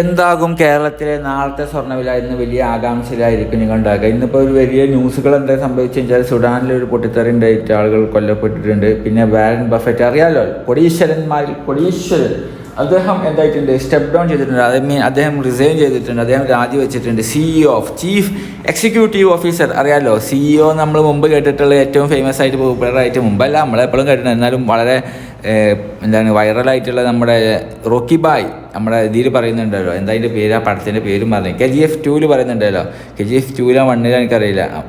എന്താകും കേരളത്തിലെ നാളത്തെ സ്വർണവില ഇന്ന് വലിയ ആകാംക്ഷയിലായിരിക്കും നിങ്ങൾ ഉണ്ടാക്കുക ഇന്നിപ്പോൾ ഒരു വലിയ ന്യൂസുകൾ എന്താ സംഭവിച്ചു കഴിഞ്ഞാൽ സുഡാനിൽ ഒരു പൊട്ടിത്തെറി ഉണ്ടായിട്ട് ആളുകൾ കൊല്ലപ്പെട്ടിട്ടുണ്ട്. പിന്നെ വാരൻ ബഫറ്റ് അറിയാലോ? കൊടീശ്വരന്മാരിൽ കൊടീശ്വരൻ. അദ്ദേഹം എന്തായിട്ടുണ്ട്? സ്റ്റെപ്പ് ഡൗൺ ചെയ്തിട്ടുണ്ട്. ഐ മീൻ അദ്ദേഹം റിസൈൻ ചെയ്തിട്ടുണ്ട്. അദ്ദേഹം രാജിവെച്ചിട്ടുണ്ട് CEO of chief executive officer അറിയാലോ? സിഇഒ നമ്മൾ മുമ്പ് കേട്ടിട്ടുള്ള ഏറ്റവും ഫേമസ് ആയിട്ട് പോപ്പുലർ ആയിട്ട് മുമ്പല്ല നമ്മളെപ്പോഴും കേട്ടിട്ടുണ്ട്. എന്നാലും വളരെ എന്താണ് വൈറലായിട്ടുള്ള നമ്മുടെ റോക്കി ബായ് നമ്മുടെ ഇതിൽ പറയുന്നുണ്ടല്ലോ. എന്താ അതിന്റെ പേര്? ആ പടത്തിന്റെ പേരും പറഞ്ഞു. കെ ജി എഫ് ടൂവിൽ പറയുന്നുണ്ടല്ലോ. കെ ജി എഫ് ടൂവിലോ വണ്ണിലോ എനിക്കറിയില്ല.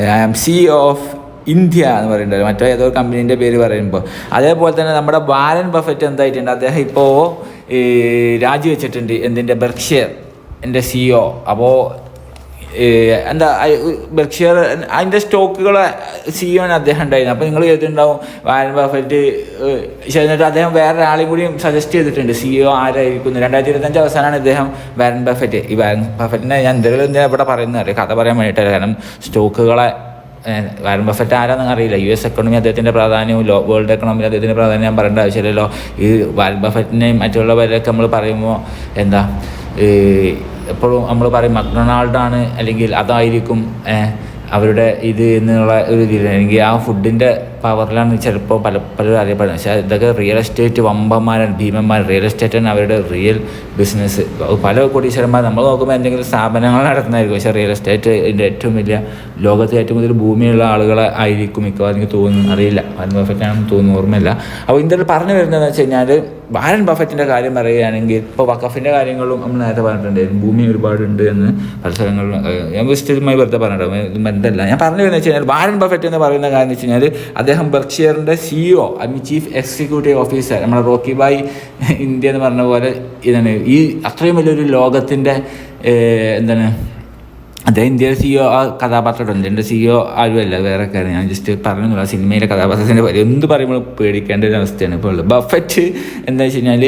I am C of India എന്ന് പറയുന്നത്. മറ്റോ ഏതോ കമ്പനീന്റെ പേര് പറയുമ്പോൾ അതേപോലെ തന്നെ നമ്മുടെ വാരൻ ബഫറ്റ് എന്തായിട്ടുണ്ട്? അദ്ദേഹം ഇപ്പോൾ രാജിവെച്ചിട്ടുണ്ട്. എന്തിന്റെ ബെർക്ഷിയർ എന്റെ സിഇഒ അപ്പോൾ എന്താ ബെർക്ഷിയർ അതിന്റെ സ്റ്റോക്കുകൾ സിഇഒന് അദ്ദേഹം ഉണ്ടായിരുന്നു. അപ്പോൾ നിങ്ങൾ ചെയ്തിട്ടുണ്ടാവും വാരൻ ബഫറ്റ് എന്നിട്ട് അദ്ദേഹം വേറെ ഒരാളെ കൂടിയും സജസ്റ്റ് ചെയ്തിട്ടുണ്ട് സിഇഒ ആരായിരിക്കും രണ്ടായിരത്തി ഇരുപത്തഞ്ച് അവസാനമാണ് ഇദ്ദേഹം വാരൻ ബഫറ്റ്. ഈ വാരൻ ബഫറ്റിനെ ഞാൻ എന്തെങ്കിലും ഇവിടെ പറയുന്നത്? കഥ പറയാൻ വേണ്ടിയിട്ടല്ല കാരണം സ്റ്റോക്കുകളെ വാരൻ ബഫറ്റ് ആരാണെന്ന് അറിയില്ല. യു എസ് എക്കണോമി അദ്ദേഹത്തിന്റെ പ്രാധാന്യവും ലോ വേൾഡ് എക്കണോമി അദ്ദേഹത്തിന്റെ പ്രാധാന്യം ഞാൻ പറയേണ്ട ആവശ്യമില്ലല്ലോ. ഈ വാരൻ ബഫറ്റിനെയും മറ്റുള്ളവരെയൊക്കെ നമ്മൾ പറയുമ്പോൾ എന്താ എപ്പോഴും നമ്മൾ പറയും ആണ് അല്ലെങ്കിൽ അതായിരിക്കും അവരുടെ ഇത് എന്നുള്ള ഒരു ഇതിൽ അല്ലെങ്കിൽ ആ ഫുഡിന്റെ പവറിലാണ് ചിലപ്പോൾ പല പലരും അറിയപ്പെടുന്നത്. പക്ഷേ ഇതൊക്കെ റിയൽ എസ്റ്റേറ്റ് വമ്പന്മാരാണ് ഭീമന്മാർ റിയൽ എസ്റ്റേറ്റാണ് അവരുടെ റിയൽ ബിസിനസ് പല കോടീശ്വരന്മാർ നമ്മൾ നോക്കുമ്പോൾ എന്തെങ്കിലും സ്ഥാപനങ്ങൾ നടത്തുന്നതായിരിക്കും. പക്ഷേ റിയൽ എസ്റ്റേറ്റ് ഇതിന്റെ ഏറ്റവും വലിയ ലോകത്തെ ഏറ്റവും കൂടുതൽ ഭൂമിയുള്ള ആളുകളെ ആയിരിക്കും മിക്കവാറും എനിക്ക് തോന്നുന്നു അറിയില്ല. വാരൻ ബഫറ്റ് ആണെന്ന് തോന്നുന്നു ഓർമ്മയില്ല. അപ്പോൾ ഇന്ത്യയിൽ പറഞ്ഞു വരുന്നതെന്ന് വെച്ച് കഴിഞ്ഞാൽ വാരൻ ബഫറ്റിന്റെ കാര്യം പറയുകയാണെങ്കിൽ ഇപ്പോൾ വക്കഫിന്റെ കാര്യങ്ങളും നമ്മൾ നേരത്തെ പറഞ്ഞിട്ടുണ്ടായിരുന്നു ഭൂമി ഒരുപാടുണ്ട് എന്ന് പല സ്ഥലങ്ങളിലും ഞാൻ വിശദമായി വെറുതെ പറഞ്ഞിട്ടുണ്ടാവും ബന്ധമല്ല. ഞാൻ പറഞ്ഞു വരുന്നത് വെച്ച് കഴിഞ്ഞാൽ വാരൻ ബഫറ്റ് എന്ന് പറയുന്ന കാര്യം എന്ന് വെച്ച് കഴിഞ്ഞാൽ അദ്ദേഹം ബർക്ഷിയറിന്റെ CEO I mean chief executive officer നമ്മുടെ റോക്കി ബായ് ഇന്ത്യ എന്ന് പറഞ്ഞ പോലെ ഇതാണ്. ഈ അത്രയും വലിയൊരു ലോകത്തിന്റെ എന്താണ് അദ്ദേഹം ഇന്ത്യയുടെ സിഇഒ ആ കഥാപാത്രമുണ്ട് എന്റെ സിഇഒ ആരുമല്ല വേറെ കാര്യം ഞാൻ ജസ്റ്റ് പറഞ്ഞു ആ സിനിമയിലെ കഥാപാത്രത്തിന്റെ പേര് എന്ത് പറയുമ്പോൾ പേടിക്കേണ്ട ഒരു അവസ്ഥയാണ് ഇപ്പോൾ ഉള്ളത്. ബഫറ്റ് എന്താ വെച്ച് കഴിഞ്ഞാൽ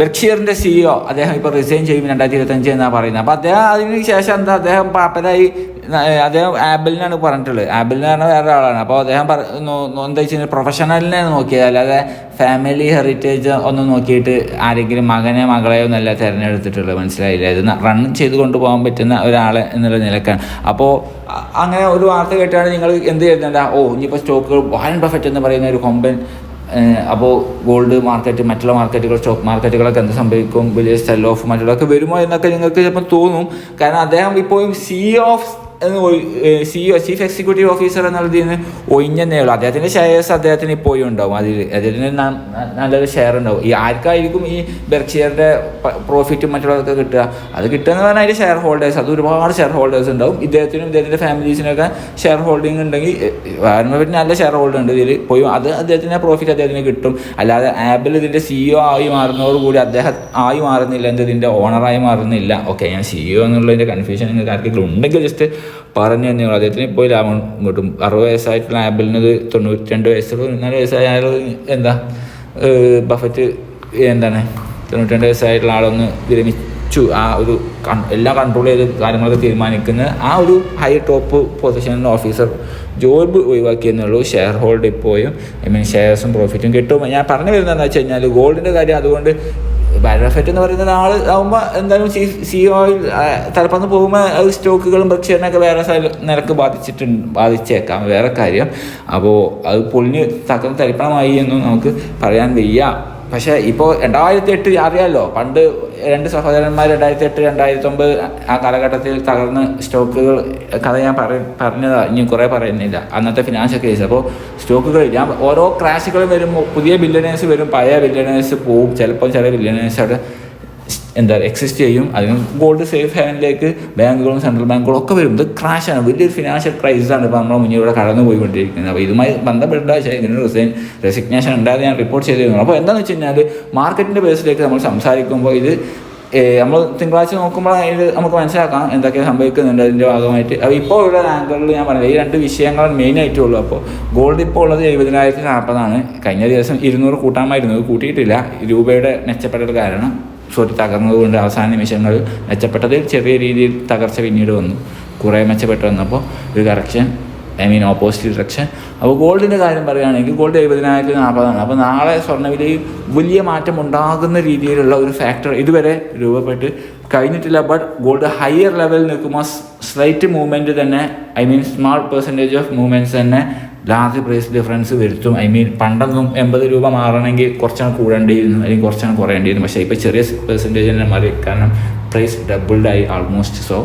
ബെർക്ഷിയറിന്റെ സിഇഒ അദ്ദേഹം ഇപ്പോൾ റിസൈൻ ചെയ്യും രണ്ടായിരത്തി ഇരുപത്തഞ്ച് എന്നാണ് പറയുന്നത്. അപ്പോൾ അദ്ദേഹം അതിന് ശേഷം എന്താ അദ്ദേഹം പാപ്പരായി അദ്ദേഹം ആബിളിനാണ് പറഞ്ഞിട്ടുള്ളത്. ആബിളിന് പറഞ്ഞാൽ വേറെ ആളാണ് അപ്പോൾ അദ്ദേഹം പറ എന്താ വെച്ച് കഴിഞ്ഞാൽ നോക്കിയത്. അല്ലാതെ ഫാമിലി ഹെറിറ്റേജ് ഒന്നും നോക്കിയിട്ട് ആരെങ്കിലും മകനെ മകളെയോ ഒന്നല്ല തിരഞ്ഞെടുത്തിട്ടുള്ളത്. മനസ്സിലായില്ല? ഇത് റൺ ചെയ്ത് കൊണ്ടുപോകാൻ പറ്റുന്ന ഒരാളെ എന്നുള്ള നിലക്കാണ്. അപ്പോൾ അങ്ങനെ ഒരു വാർത്ത കേട്ടാണ് നിങ്ങൾ എന്ത് ചെയ്യുന്നുണ്ട് ഓ ഇനിയിപ്പോൾ സ്റ്റോക്കുകൾ വാരൻ ബഫറ്റ് എന്ന് പറയുന്ന ഒരു കൊമ്പൻ അപ്പോൾ ഗോൾഡ് മാർക്കറ്റ് മറ്റുള്ള മാർക്കറ്റുകൾ സ്റ്റോക്ക് മാർക്കറ്റുകളൊക്കെ എന്ത് സംഭവിക്കും? വലിയ സെൽ ഓഫ് മറ്റുള്ളതൊക്കെ വരുമോ എന്നൊക്കെ നിങ്ങൾക്ക് ചിലപ്പോൾ തോന്നും. കാരണം അദ്ദേഹം ഇപ്പോഴും സി ഓഫ് എന്ന് സിഇഒ ചീഫ് എക്സിക്യൂട്ടീവ് ഓഫീസർ എന്നുള്ളതിൽ നിന്ന് ഒഴിഞ്ഞതേ ഉള്ളൂ അദ്ദേഹത്തിന്റെ ഷെയർസ് അദ്ദേഹത്തിന് ഇപ്പോഴും ഉണ്ടാവും. അതിൽ അദ്ദേഹത്തിന് നല്ലൊരു ഷെയർ ഉണ്ടാവും. ഈ ആർക്കായിരിക്കും ഈ ബെർക്ഷിയറിന്റെ പ്രോഫിറ്റും മറ്റുള്ളതൊക്കെ കിട്ടുക? അത് കിട്ടുക എന്ന് പറഞ്ഞാൽ അതിന്റെ ഷെയർ ഹോൾഡേഴ്സ് അത് ഒരുപാട് ഷെയർ ഹോൾഡേഴ്സ് ഉണ്ടാവും. ഇദ്ദേഹത്തിനും ഇദ്ദേഹത്തിന്റെ ഫാമിലീസിനൊക്കെ ഷെയർ ഹോൾഡിംഗ് ഉണ്ടെങ്കിൽ വാരമ്പറ്റിന് നല്ല ഷെയർ ഹോൾഡർ ഉണ്ട് ഇതിൽ. പോയി അത് അദ്ദേഹത്തിന്റെ പ്രോഫിറ്റ് അദ്ദേഹത്തിന് കിട്ടും. അല്ലാതെ ആപ്പിൽ ഇതിന്റെ സിഇഒ ആയി മാറുന്നതോടുകൂടി അദ്ദേഹം ആയി മാറുന്നില്ല എന്ത് ഇതിന്റെ ഓണറായി മാറുന്നില്ല. ഓക്കെ ഞാൻ സിഇഒ എന്നുള്ളതിന്റെ കൺഫ്യൂഷൻ ആർക്കെങ്കിലും ഉണ്ടെങ്കിൽ ജസ്റ്റ് പറഞ്ഞു തന്നെ അദ്ദേഹത്തിന് ഇപ്പോൾ ലാഭം കിട്ടും. അറുപത് വയസ്സായിട്ടുള്ള ആപ്പിളിന് ഇത് തൊണ്ണൂറ്റി രണ്ട് വയസ്സ് പതിനാല് വയസ്സായ ആൾ എന്താ ബഫറ്റ് എന്താണ് തൊണ്ണൂറ്റി രണ്ട് വയസ്സായിട്ടുള്ള ആളൊന്ന് വിരമിച്ചു. ആ ഒരു എല്ലാം കൺട്രോൾ ചെയ്ത് കാര്യങ്ങളൊക്കെ തീരുമാനിക്കുന്ന ആ ഒരു ഹൈ ടോപ്പ് പൊസിഷനിൽ ഓഫീസർ ജോബ് ഒഴിവാക്കിയെന്നുള്ളൂ ഷെയർ ഹോൾഡ് ഇപ്പോഴും ഐ മീൻ ഷെയർസും പ്രോഫിറ്റും കിട്ടും. ഞാൻ പറഞ്ഞു വരുന്നതെന്ന് വെച്ച് കഴിഞ്ഞാൽ ഗോൾഡിന്റെ കാര്യം അതുകൊണ്ട് ബാരഫെറ്റ് എന്ന് പറയുന്ന ആൾ ആകുമ്പോൾ എന്തായാലും സി സി ഓയിൽ തലപ്പന്ന് പോകുമ്പോൾ അത് സ്റ്റോക്കുകളും ബർക്ഷിയറിനൊക്കെ വേറെ നിരക്ക് ബാധിച്ചിട്ടുണ്ട് ബാധിച്ചേക്കാം. വേറെ കാര്യം അപ്പോൾ അത് പൊളിഞ്ഞ് തക്കം തരിപ്പണമായി എന്നും നമുക്ക് പറയാൻ വയ്യ. പക്ഷേ ഇപ്പോൾ രണ്ടായിരത്തി എട്ട് അറിയാമല്ലോ പണ്ട് രണ്ട് സഹോദരന്മാർ രണ്ടായിരത്തി എട്ട് രണ്ടായിരത്തി ഒമ്പത് ആ കാലഘട്ടത്തിൽ തകർന്ന് സ്റ്റോക്കുകൾ കഥ ഞാൻ പറ പറഞ്ഞതാ ഇനി കുറേ പറയുന്നില്ല. അന്നത്തെ ഫിനാൻഷ്യൽ കേസ് അപ്പോൾ സ്റ്റോക്കുകൾ ഞാൻ ഓരോ ക്രാഷുകൾ വരുമ്പോൾ പുതിയ ബില്യണേഴ്സ് വരും പഴയ ബില്യണേഴ്സ് പോവും. ചിലപ്പോൾ ചില ബില്യണേഴ്സ് അവിടെ എന്താ എക്സിസ്റ്റ് ചെയ്യും. അതിന് ഗോൾഡ് സേഫ് ഹാൻഡിലേക്ക് ബാങ്കുകളും സെൻട്രൽ ബാങ്കുകളും ഒക്കെ വരും ഇത് ക്രാഷാണ് വലിയൊരു ഫിനാൻഷ്യൽ ക്രൈസിസാണ് ഇപ്പോൾ നമ്മുടെ മുന്നിൽ ഇവിടെ കടന്നു പോയിക്കൊണ്ടിരിക്കുന്നത്. അപ്പോൾ ഇതുമായി ബന്ധപ്പെട്ട ഇതിന് റിസൈൻ റെസിഗ്നേഷൻ ഉണ്ടായത് ഞാൻ റിപ്പോർട്ട് ചെയ്തിരുന്നു. അപ്പോൾ എന്താണെന്ന് വെച്ച് കഴിഞ്ഞാൽ മാർക്കറ്റിന്റെ ബേസിലേക്ക് നമ്മൾ സംസാരിക്കുമ്പോൾ ഇത് നമ്മൾ തിങ്കളാഴ്ച നോക്കുമ്പോൾ അതിൽ നമുക്ക് മനസ്സിലാക്കാം എന്തൊക്കെ സംഭവിക്കുന്നുണ്ട് അതിന്റെ ഭാഗമായിട്ട്. അപ്പോൾ ഇപ്പോൾ ഉള്ള ആംഗിളിൽ ഞാൻ പറഞ്ഞത് ഈ രണ്ട് വിഷയങ്ങൾ മെയിൻ ആയിട്ടുള്ളൂ. അപ്പോൾ ഗോൾഡ് ഇപ്പോൾ ഉള്ളത് എഴുപതിനായിരത്തി നാൽപ്പതാണ്. കഴിഞ്ഞ ദിവസം ഇരുന്നൂറ് കൂട്ടാമായിരുന്നു. ഇത് കൂട്ടിയിട്ടില്ല. രൂപയുടെ മെച്ചപ്പെട്ട കാരണം. സോറി തകർന്നതുകൊണ്ട് അവസാന നിമിഷങ്ങൾ മെച്ചപ്പെട്ടതിൽ ചെറിയ രീതിയിൽ തകർച്ച പിന്നീട് വന്നു. കുറേ മെച്ചപ്പെട്ട് വന്നപ്പോൾ ഒരു correction I mean opposite direction അപ്പോൾ ഗോൾഡിന്റെ കാര്യം പറയുകയാണെങ്കിൽ ഗോൾഡ് എഴുപതിനായിരത്തി നാൽപ്പതാണ്. അപ്പോൾ നാളെ സ്വർണവിലയിൽ വലിയ മാറ്റം ഉണ്ടാകുന്ന രീതിയിലുള്ള ഒരു ഫാക്ടർ ഇതുവരെ രൂപപ്പെട്ട് കഴിഞ്ഞിട്ടില്ല. ബട്ട് ഗോൾഡ് ഹയർ ലെവലിൽ നിൽക്കുമ്പോൾ സ്ലൈറ്റ് മൂവ്മെന്റ് തന്നെ I mean small percentage of movements തന്നെ ലാർജ് പ്രൈസ് ഡിഫറൻസ് വരുത്തും. ഐ മീൻ പണ്ടൊന്നും എൺപത് രൂപ മാറണമെങ്കിൽ കുറച്ചാണ് കൂടേണ്ടിയിരുന്നു അല്ലെങ്കിൽ കുറച്ചാണ് കുറയേണ്ടിയിരുന്നു. പക്ഷേ ഇപ്പോൾ ചെറിയ പെർസെന്റേജ് തന്നെ മാറി. കാരണം പ്രൈസ് ഡബിൾഡായി ആൾമോസ്റ്റ് സോ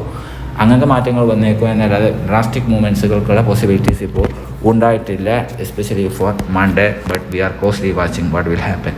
അങ്ങനത്തെ മാറ്റങ്ങൾ വന്നേക്കും എന്നല്ലാതെ ഡ്രാസ്റ്റിക് മൂവ്മെന്റ്സുകൾക്കുള്ള പോസിബിലിറ്റീസ് ഇപ്പോൾ ഉണ്ടായിട്ടില്ല especially for Monday but we are closely watching what will happen